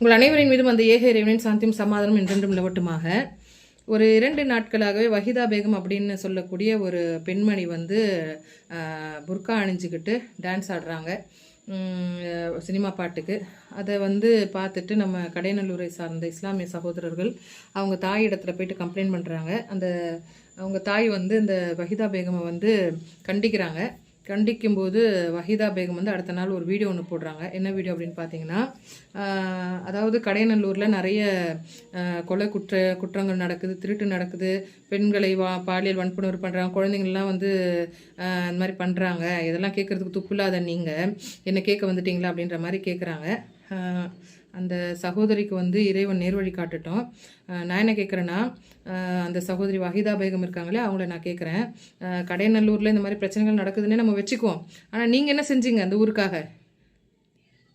உங்கள் அனைவரின் மீதும் அந்த ஏக இறைவனின் சாந்தியும் சமாதானம் என்றென்றும் நிலவட்டுமாக. ஒரு இரண்டு நாட்களாகவே வஹிதா பேகம் அப்படின்னு சொல்லக்கூடிய ஒரு பெண்மணி வந்து புர்கா அணிஞ்சுக்கிட்டு டான்ஸ் ஆடுறாங்க. சினிமா பாட்டுக்கு. அதை வந்து பார்த்துட்டு நம்ம கடைநல்லூரை சார்ந்த இஸ்லாமிய சகோதரர்கள் அவங்க தாய் இடத்துல போயிட்டு கம்ப்ளைண்ட் பண்ணுறாங்க அந்த அவங்க தாய் வந்து இந்த வஹிதா பேகமை வந்து கண்டிக்கிறாங்க. கண்டிக்கும்போது வஹிதா பேகம் வந்து அடுத்த நாள் ஒரு வீடியோ ஒன்று போடுறாங்க. என்ன வீடியோ அப்படின்னு பார்த்தீங்கன்னா அதாவது கடையநல்லூரில் நிறைய கொலை குற்ற குற்றங்கள் நடக்குது திருட்டு நடக்குது. பெண்களை வா பாலியல் வன்புணர்வு பண்ணுறாங்க குழந்தைங்கள்லாம் வந்து இந்த மாதிரி பண்ணுறாங்க இதெல்லாம் கேட்குறதுக்கு துப்பில்லாத நீங்கள் என்ன கேட்க வந்துட்டீங்களா அப்படின்ற மாதிரி கேட்குறாங்க அந்த சகோதரிக்கு வந்து இறைவன் நேர்வழி காட்டட்டும். நான் என்ன கேட்குறேன்னா அந்த சகோதரி வஹீதா பேகம் இருக்காங்களே அவங்கள நான் கேட்குறேன் கடையநல்லூரில் இந்த மாதிரி பிரச்சனைகள் நடக்குதுன்னே நம்ம வச்சுக்குவோம். ஆனால் நீங்கள் என்ன செஞ்சீங்க அந்த ஊருக்காக?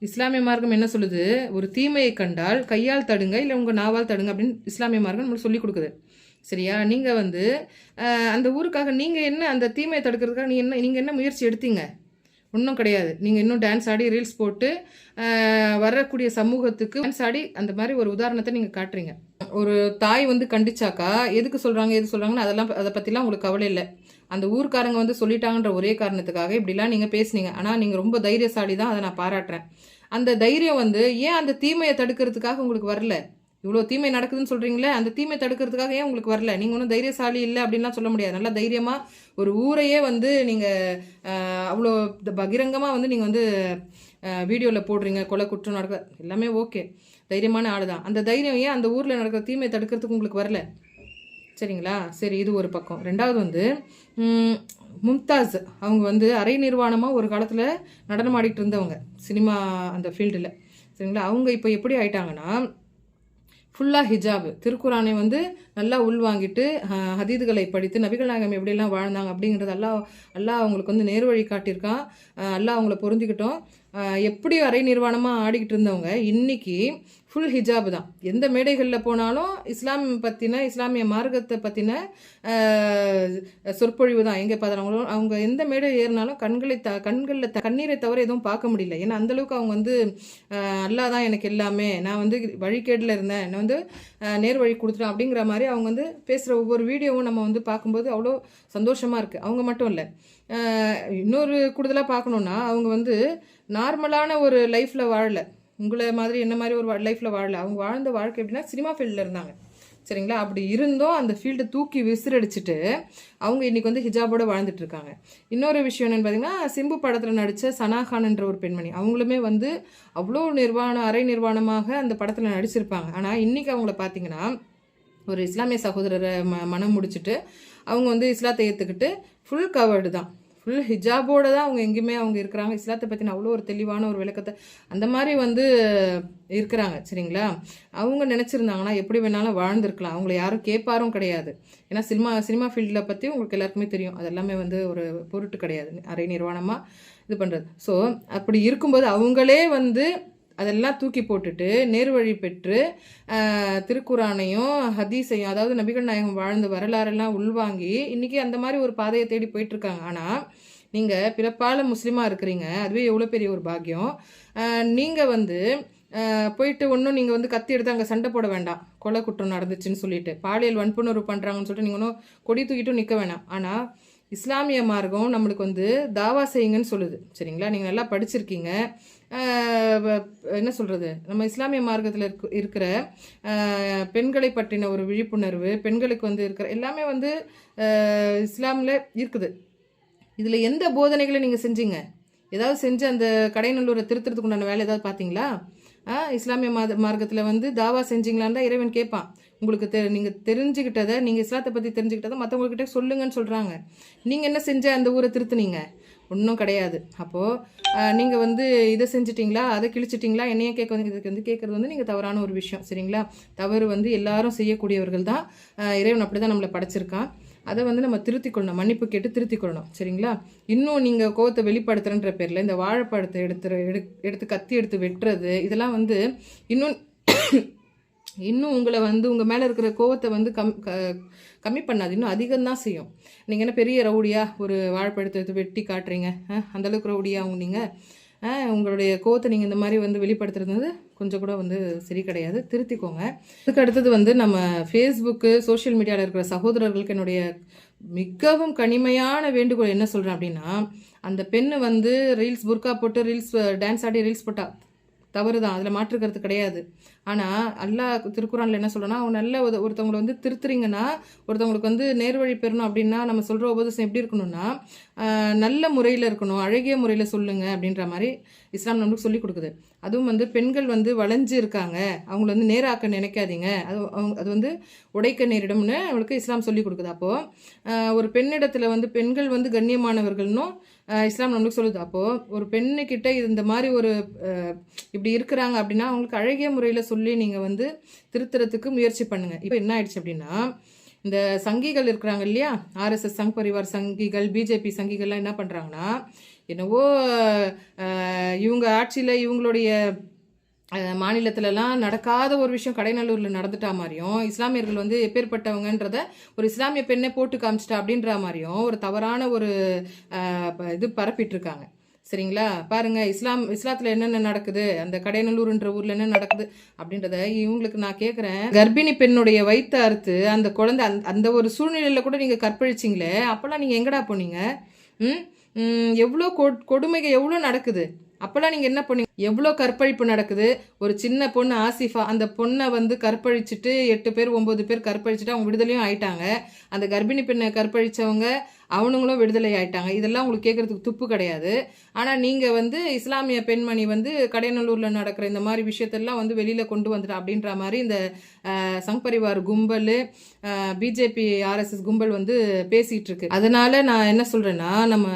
இஸ்லாமிய மார்க்கம் என்ன சொல்லுது? ஒரு தீமையை கண்டால் கையால் தடுங்க இல்லை உங்கள் நாவால் தடுங்க அப்படின்னு இஸ்லாமிய மார்க்கம் நம்மளுக்கு சொல்லி கொடுக்குது. சரியா? நீங்கள் வந்து அந்த ஊருக்காக நீங்கள் என்ன அந்த தீமையை தடுக்கிறதுக்காக நீ என்ன நீங்கள் என்ன முயற்சி எடுத்தீங்க? ஒன்றும் கிடையாது. நீங்கள் இன்னும் டான்ஸ் ஆடி ரீல்ஸ் போட்டு வரக்கூடிய சமூகத்துக்கு டான்ஸ் ஆடி அந்த மாதிரி ஒரு உதாரணத்தை நீங்கள் காட்டுறீங்க. ஒரு தாய் வந்து கண்டிச்சாக்கா எதுக்கு சொல்கிறாங்க எது சொல்கிறாங்கன்னு அதெல்லாம் அதை பற்றிலாம் உங்களுக்கு கவலை இல்லை. அந்த ஊர்க்காரங்க வந்து சொல்லிட்டாங்கன்ற ஒரே காரணத்துக்காக இப்படிலாம் நீங்கள் பேசுனீங்க. ஆனால் நீங்கள் ரொம்ப தைரியசாலி தான் அதை நான் பாராட்டுறேன். அந்த தைரியம் வந்து ஏன் அந்த தீமையை தடுக்கிறதுக்காக உங்களுக்கு வரல? இவ்வளோ தீமை நடக்குதுன்னு சொல்கிறீங்களே அந்த தீமை தடுக்கிறதுக்காக ஏன் உங்களுக்கு வரல? நீங்கள் ஒன்றும் தைரியசாலி இல்லை அப்படின்லாம் சொல்ல முடியாது. நல்லா தைரியமாக ஒரு ஊரையே வந்து நீங்கள் அவ்வளோ பகிரங்கமாக வந்து நீங்கள் வந்து வீடியோவில் போடுறீங்க கொலை குற்றம் நடக்க எல்லாமே ஓகே. தைரியமான ஆள் தான் அந்த தைரியம் ஏன் அந்த ஊரில் நடக்கிற தீமை தடுக்கிறதுக்கு உங்களுக்கு வரல? சரிங்களா? சரி இது ஒரு பக்கம். ரெண்டாவது வந்து மும்தாஸ் அவங்க வந்து அரை நிர்வாணமாக ஒரு காலத்தில் நடனம் ஆடிட்டு இருந்தவங்க சினிமா அந்த ஃபீல்டில். சரிங்களா? அவங்க இப்போ எப்படி ஆயிட்டாங்கன்னா ஃபுல்லாக ஹிஜாப். திருக்குறானை வந்து நல்லா உள்வாங்கிட்டு ஹதீதுகளை படித்து நபிகள் நாயகம் எப்படிலாம் வாழ்ந்தாங்க அப்படிங்கிறது எல்லாம் அல்லாஹ் அவங்களுக்கு வந்து நேர்வழி காட்டியிருக்கான். எல்லாம் அல்லாஹ் அவங்கள பொருந்திக்கிட்டோம் எப்படி அரை நிர்வாணமாக ஆடிக்கிட்டு இருந்தவங்க இன்றைக்கி ஃபுல் ஹிஜாப் தான். எந்த மேடைகளில் போனாலும் இஸ்லாம் பற்றின இஸ்லாமிய மார்க்கத்தை பற்றின சொற்பொழிவு தான். எங்கே பார்த்தாலும் அவங்க எந்த மேடை ஏறினாலும் கண்களை த கண்களில் த கண்ணீரை தவிர எதுவும் பார்க்க முடியல. ஏன்னா அந்தளவுக்கு அவங்க வந்து அஹ், அல்லாஹ் தான் எனக்கு எல்லாமே. நான் வந்து வழிகேடில் இருந்தேன். என்னை வந்து நேர் வழி கொடுத்துட்டேன் அப்படிங்கிற மாதிரி அவங்க வந்து பேசுகிற ஒவ்வொரு வீடியோவும் நம்ம வந்து பார்க்கும்போது அவ்வளோ சந்தோஷமாக இருக்குது அவங்க மட்டும் இல்லை. இன்னொரு கூடுதலாக பார்க்கணுன்னா அவங்க வந்து நார்மலான ஒரு லைஃப்பில் வாழல. உங்களை மாதிரி என்ன மாதிரி ஒரு லைஃப்பில் வாழலை. அவங்க வாழ்ந்த வாழ்க்கை எப்படின்னா சினிமா ஃபீல்டில் இருந்தாங்க. சரிங்களா? அப்படி இருந்தும் அந்த ஃபீல்டை தூக்கி விசிறடிச்சிட்டு அவங்க இன்னைக்கு வந்து ஹிஜாபோட வாழ்ந்துட்டு இருக்காங்க. இன்னொரு விஷயம் என்னென்னு பார்த்தீங்கன்னா சிம்பு படத்தில் நடித்த சனாகான்ன்ற ஒரு பெண்மணி. அவங்களுமே வந்து அவ்வளோ நிர்வாணம் அரை நிர்வாணமாக அந்த படத்தில் நடிச்சிருப்பாங்க. ஆனால் இன்னைக்கு அவங்கள பார்த்தீங்கன்னா ஒரு இஸ்லாமிய சகோதரரை ம மனம் முடிச்சுட்டு அவங்க வந்து இஸ்லாத்தை ஏற்றுக்கிட்டு ஃபுல் கவர்டு தான். ஃபுல் ஹிஜாபோடு தான் அவங்க எங்கேயுமே அவங்க இருக்கிறாங்க. இஸ்லாத்தை பற்றின அவ்வளோ ஒரு தெளிவான ஒரு விளக்கத்தை அந்த மாதிரி வந்து இருக்கிறாங்க. சரிங்களா? அவங்க நினச்சிருந்தாங்கன்னா எப்படி வேணாலும் வாழ்ந்திருக்கலாம். அவங்கள யாரும் கேட்பாரும் கிடையாது. ஏன்னா சினிமா சினிமா ஃபீல்டில் பற்றி உங்களுக்கு எல்லாருக்குமே தெரியும். அது எல்லாமே வந்து ஒரு பொருட்டு கிடையாது. அரை நிர்வாணமாக இது பண்ணுறது ஸோ அப்படி இருக்கும்போது அவங்களே வந்து அதெல்லாம் தூக்கி போட்டுட்டு நேர்வழி பெற்று திருக்குறானையும் ஹதீஸையும் அதாவது நபிகள் நாயகம் வாழ்ந்த வரலாறெல்லாம் உள்வாங்கி இன்றைக்கி அந்த மாதிரி ஒரு பாதையை தேடி போயிட்டுருக்காங்க. ஆனால் நீங்கள் பிறப்பால முஸ்லீமாக இருக்கிறீங்க அதுவே எவ்வளோ பெரிய ஒரு பாக்கியம். நீங்கள் வந்து போயிட்டு ஒன்றும் நீங்கள் வந்து கத்தி எடுத்து அங்கே சண்டை போட வேண்டாம். கொலை குற்றம் நடந்துச்சுன்னு சொல்லிட்டு பாலியல் வன்புணர்வு பண்ணுறாங்கன்னு சொல்லிட்டு நீங்கள் ஒன்றும் கொடி தூக்கிட்டும் நிற்க வேணாம். ஆனால் இஸ்லாமிய மார்க்கம் நம்மளுக்கு வந்து தாவா செய்யுங்கன்னு சொல்லுது. சரிங்களா? நீங்கள் நல்லா படிச்சிருக்கீங்க. என்ன சொல்கிறது நம்ம இஸ்லாமிய மார்க்கத்தில் இருக்க இருக்கிற பெண்களை பற்றின ஒரு விழிப்புணர்வு பெண்களுக்கு வந்து இருக்கிற எல்லாமே வந்து இஸ்லாமில் இருக்குது. இதில் எந்த போதனைகளை நீங்கள் செஞ்சீங்க? ஏதாவது செஞ்சு அந்த கடைநல்லூரை திருத்துறதுக்கு உண்டான வேலை ஏதாவது பார்த்தீங்களா இஸ்லாமிய மாத மார்க்கத்தில் வந்து தாவா செஞ்சீங்களான்னு தான் இறைவன் கேட்பான் உங்களுக்கு தெ நீங்கள் தெரிஞ்சுக்கிட்டதை நீங்கள் இஸ்லாத்தை பற்றி தெரிஞ்சுக்கிட்டதை மற்றவங்கக்கிட்ட சொல்லுங்கன்னு சொல்கிறாங்க நீங்கள் என்ன செஞ்ச அந்த ஊரை திருத்துனீங்க? ஒன்றும் கிடையாது. அப்போது நீங்கள் வந்து இதை செஞ்சிட்டிங்களா? அதை கிழிச்சிட்டிங்களா? என்னையே கேட்க வந்து இதுக்கு வந்து கேட்குறது வந்து நீங்கள் தவறான ஒரு விஷயம். சரிங்களா? தவறு வந்து எல்லாரும் செய்யக்கூடியவர்கள் தான் இறைவன் அப்படி தான் நம்மளை படைச்சிருக்கான் அதை வந்து நம்ம திருத்திக்கொள்ளணும். மன்னிப்பு கேட்டு திருத்திக்கொள்ளணும். சரிங்களா? இன்னும் நீங்கள் கோவத்தை வெளிப்படுத்துறன்ற பேரில் இந்த வாழைப்பழத்தை எடுத்து எடு எடுத்து கத்தி எடுத்து வெட்டுறது இதெல்லாம் வந்து இன்னும் இன்னும் உங்களை வந்து உங்கள் மேலே இருக்கிற கோவத்தை வந்து கம் கம்மி பண்ணாது. இன்னும் அதிகம்தான் செய்யும். நீங்கள் என்ன பெரிய ரவுடியாக ஒரு வாழைப்பழத்தை எடுத்து வெட்டி காட்டுறீங்க? அஹ், அந்த அளவுக்கு அவங்க நீங்கள் உங்களுடைய கோவத்தை நீங்கள் இந்த மாதிரி வந்து வெளிப்படுத்துறது வந்து கொஞ்சம் கூட வந்து சரி கிடையாது. திருத்திக்கோங்க. அதுக்கு அடுத்தது வந்து நம்ம ஃபேஸ்புக்கு சோஷியல் மீடியாவில் இருக்கிற சகோதரர்களுக்கு என்னுடைய மிகவும் கனிமையான வேண்டுகோள் என்ன சொல்கிறேன் அப்படின்னா அந்த பெண்ணு வந்து ரீல்ஸ் புர்கா போட்டு ரீல்ஸ் டான்ஸ் ஆடி ரீல்ஸ் போட்டால் தவறு தான் அதில் மாற்றுக்கிறது கிடையாது. ஆனால் அல்லாஹ் திருக்குறானில் என்ன சொல்கிறேன்னா அவங்க நல்ல ஒருத்தவங்களை வந்து திருத்துறீங்கன்னா ஒருத்தவங்களுக்கு வந்து நேர்வழி பெறணும் அப்படின்னா நம்ம சொல்கிற உபதேசம் எப்படி இருக்கணும்னா நல்ல முறையில் இருக்கணும் அழகிய முறையில் சொல்லுங்கள் அப்படின்ற மாதிரி இஸ்லாம் நம்மளுக்கு சொல்லி கொடுக்குது. அதுவும் வந்து பெண்கள் வந்து வளைஞ்சு இருக்காங்க. அவங்கள வந்து நேராக்க நினைக்காதீங்க. அது அவங்க அது வந்து உடைக்க நேரிடும்னு அவளுக்கு இஸ்லாம் சொல்லி கொடுக்குது. அப்போது ஒரு பெண்ணிடத்தில் வந்து பெண்கள் வந்து கண்ணியமானவர்கள்னும் இஸ்லாம் நம்மளுக்கு சொல்லுது. அப்போது ஒரு பெண்ணுக்கிட்ட இந்த மாதிரி ஒரு இப்படி இருக்கிறாங்க அப்படின்னா அவங்களுக்கு அழகிய முறையில் சொல்லி நீங்கள் வந்து திருத்துறதுக்கு முயற்சி பண்ணுங்கள் இப்போ என்ன ஆயிடுச்சு அப்படின்னா இந்த சங்கிகள் இருக்கிறாங்க இல்லையா? ஆர்எஸ்எஸ் சங் பரிவார் சங்கிகள் பிஜேபி சங்கிகள்லாம் என்ன பண்ணுறாங்கன்னா என்னவோ இவங்க ஆட்சியில் இவங்களுடைய மாநிலத்திலலாம் நடக்காத ஒரு விஷயம் கடைநல்லூரில் நடந்துட்டா மாதிரியும் இஸ்லாமியர்கள் வந்து எப்பேற்பட்டவங்கன்றத ஒரு இஸ்லாமிய பெண்ணை போட்டு காமிச்சிட்டா அப்படின்ற மாதிரியும் ஒரு தவறான ஒரு ப- இது பரப்பிட்டுருக்காங்க. சரிங்களா? பாருங்க இஸ்லாம் இஸ்லாத்தில் என்னென்ன நடக்குது அந்த கடைநல்லூர்ன்ற ஊரில் என்ன நடக்குது அப்படின்றத இவங்களுக்கு நான் கேட்குறேன் கர்ப்பிணி பெண்ணுடைய வயிற்று அறுத்து அந்த குழந்தை அந் அந்த ஒரு சூழ்நிலையில் கூட நீங்கள் கற்பழிச்சிங்களே அப்போல்லாம் நீங்கள் எங்கடா போனீங்க? ம், எவ்வளோ கொ- கொடுமைகள் எவ்வளோ நடக்குது? அப்போல்லாம் நீங்கள் என்ன பண்ணீங்க? எவ்வளோ கற்பழிப்பு நடக்குது? ஒரு சின்ன பொண்ணு ஆசிஃபா அந்த பொண்ணை வந்து கற்பழிச்சிட்டு எட்டு பேர் ஒம்பது பேர் கற்பழிச்சிட்டு அவங்க விடுதலையும் ஆயிட்டாங்க. அந்த கர்ப்பிணி பெண்ணை கற்பழிச்சவங்க அவனுங்களும் விடுதலை ஆயிட்டாங்க. இதெல்லாம் உங்களுக்கு கேட்குறதுக்கு துப்பு கிடையாது. ஆனால் நீங்கள் வந்து இஸ்லாமிய பெண்மணி வந்து கடையநல்லூரில் நடக்கிற இந்த மாதிரி விஷயத்தெல்லாம் வந்து வெளியில் கொண்டு வந்துட்டா அப்படின்ற மாதிரி இந்த சங்பரிவார் சங் பரிவார் கும்பல் பிஜேபி ஆர்எஸ்எஸ் கும்பல் வந்து பேசிகிட்டு இருக்கு. அதனால் நான் என்ன சொல்கிறேன்னா நம்ம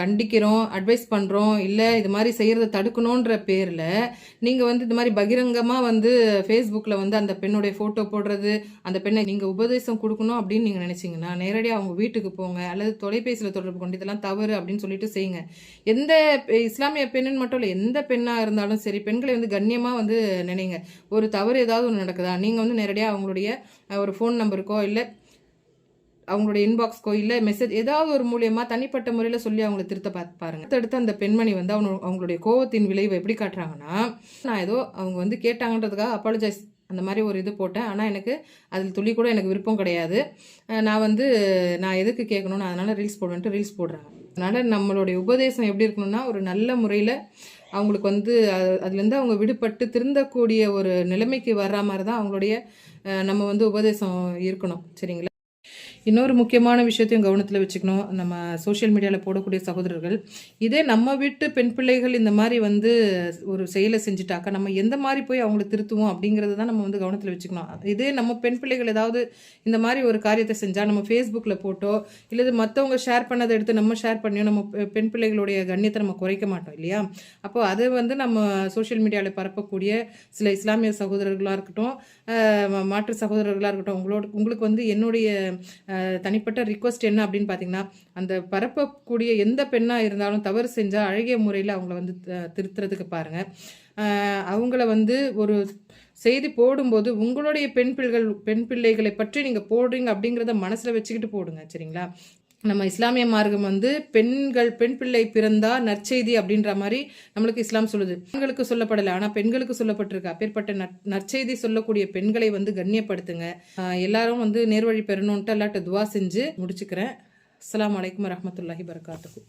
கண்டிக்கிறோம் அட்வைஸ் பண்ணுறோம் இல்லை இது மாதிரி செய்கிறத தடுக்கணுன்ற பேரில் நீங்கள் வந்து இது மாதிரி பகிரங்கமாக வந்து ஃபேஸ்புக்கில் வந்து அந்த பெண்ணுடைய ஃபோட்டோ போடுறது அந்த பெண்ணை நீங்கள் உபதேசம் கொடுக்கணும் அப்படின்னு நீங்கள் நினச்சிங்கன்னா நேரடியாக அவங்க வீட்டுக்கு போங்க அல்லது தொலைபேசியில் தொடர்பு கொண்டு இதெல்லாம் தவறு அப்படின்னு சொல்லிட்டு செய்யுங்க. எந்த பெ- இஸ்லாமிய பெண்ணுன்னு மட்டும் இல்லை எந்த பெண்ணாக இருந்தாலும் சரி பெண்களை வந்து கண்ணியமாக வந்து நினைங்க. ஒரு தவறு ஏதாவது ஒன்று நடக்குதா? நீங்கள் வந்து நேரடியாக அவங்களுடைய ஒரு ஃபோன் நம்பருக்கோ இல்லை அவங்களுடைய இன்பாக்ஸ்க்கோ இல்லை மெசேஜ் ஏதாவது ஒரு மூலியமாக தனிப்பட்ட முறையில் சொல்லி அவங்கள திருத்த பார்த்து பாருங்க. அடுத்தடுத்து அந்த பெண்மணி வந்து அவங்க அவங்களுடைய கோவத்தின் விளைவை எப்படி காட்டுறாங்கன்னா நான் ஏதோ அவங்க வந்து கேட்டாங்கன்றதுக்காக அப்பாலஜைஸ் அந்த மாதிரி ஒரு இது போட்டேன். ஆனால் எனக்கு அதில் துளி கூட எனக்கு விருப்பம் கிடையாது. நான் வந்து நான் எதுக்கு கேட்கணும் அதனால் ரீல்ஸ் போடுவேன்ட்டு ரீல்ஸ் போடுறாங்க. அதனால் நம்மளுடைய உபதேசம் எப்படி இருக்கணும்னா ஒரு நல்ல முறையில் அவங்களுக்கு வந்து அது- அதுலேருந்து அவங்க விடுபட்டு திருந்தக்கூடிய ஒரு நிலைமைக்கு வர்ற மாதிரி தான் அவங்களுடைய நம்ம வந்து உபதேசம் இருக்கணும். சரிங்களா? இன்னொரு முக்கியமான விஷயத்தையும் கவனத்தில் வச்சுக்கணும். நம்ம சோஷியல் மீடியாவில் போடக்கூடிய சகோதரர்கள் இதே நம்ம வீட்டு பெண் பிள்ளைகள் இந்த மாதிரி வந்து ஒரு செயலை செஞ்சுட்டாக்கா நம்ம எந்த மாதிரி போய் அவங்கள திருத்துவோம் அப்படிங்கிறது தான் நம்ம வந்து கவனத்தில் வச்சுக்கணும். இதே நம்ம பெண் பிள்ளைகள் ஏதாவது இந்த மாதிரி ஒரு காரியத்தை செஞ்சால் நம்ம ஃபேஸ்புக்கில் போட்டோ இல்லை மற்றவங்க ஷேர் பண்ணதை எடுத்து நம்ம ஷேர் பண்ணியோ நம்ம பெண் பிள்ளைகளுடைய கண்ணியத்தை நம்ம குறைக்க மாட்டோம் இல்லையா? அப்போது அதை வந்து நம்ம சோஷியல் மீடியாவில் பரப்பக்கூடிய சில இஸ்லாமிய சகோதரர்களாக இருக்கட்டும் மாற்று சகோதரர்களாக இருக்கட்டும் உங்களோட உங்களுக்கு வந்து என்னுடைய தனிப்பட்ட ரிக்வஸ்ட் என்ன அப்படின்னு பார்த்தீங்கன்னா அந்த பரப்பக்கூடிய எந்த பெண்ணாக இருந்தாலும் தவறு செஞ்சால் அழகிய முறையில் அவங்கள வந்து த- திருத்துறதுக்கு பாருங்கள் அவங்கள வந்து ஒரு செய்தி போடும்போது உங்களுடைய பெண் பிள்ளைகள் பெண் பிள்ளைகளை பற்றி நீங்கள் போடுறீங்க அப்படிங்கிறத மனசில் வச்சுக்கிட்டு போடுங்க சரிங்களா? நம்ம இஸ்லாமிய மார்க்கம் வந்து பெண்கள் பெண் பிள்ளை பிறந்தா நற்செய்தி அப்படின்ற மாதிரி நம்மளுக்கு இஸ்லாம் சொல்லுது. பெண்களுக்கு சொல்லப்படலை ஆனால் பெண்களுக்கு சொல்லப்பட்டிருக்கு. அப்பேற்பட்ட நற்செய்தி சொல்லக்கூடிய பெண்களை வந்து கண்ணியப்படுத்துங்க. எல்லாரும் வந்து நேர்வழி பெறணுன்ட்டு எல்லாட்ட துவா செஞ்சு முடிச்சுக்கிறேன். அஸ்லாம் வலைக்கம் வரமத்துல்லாஹி வரகாத்துஹு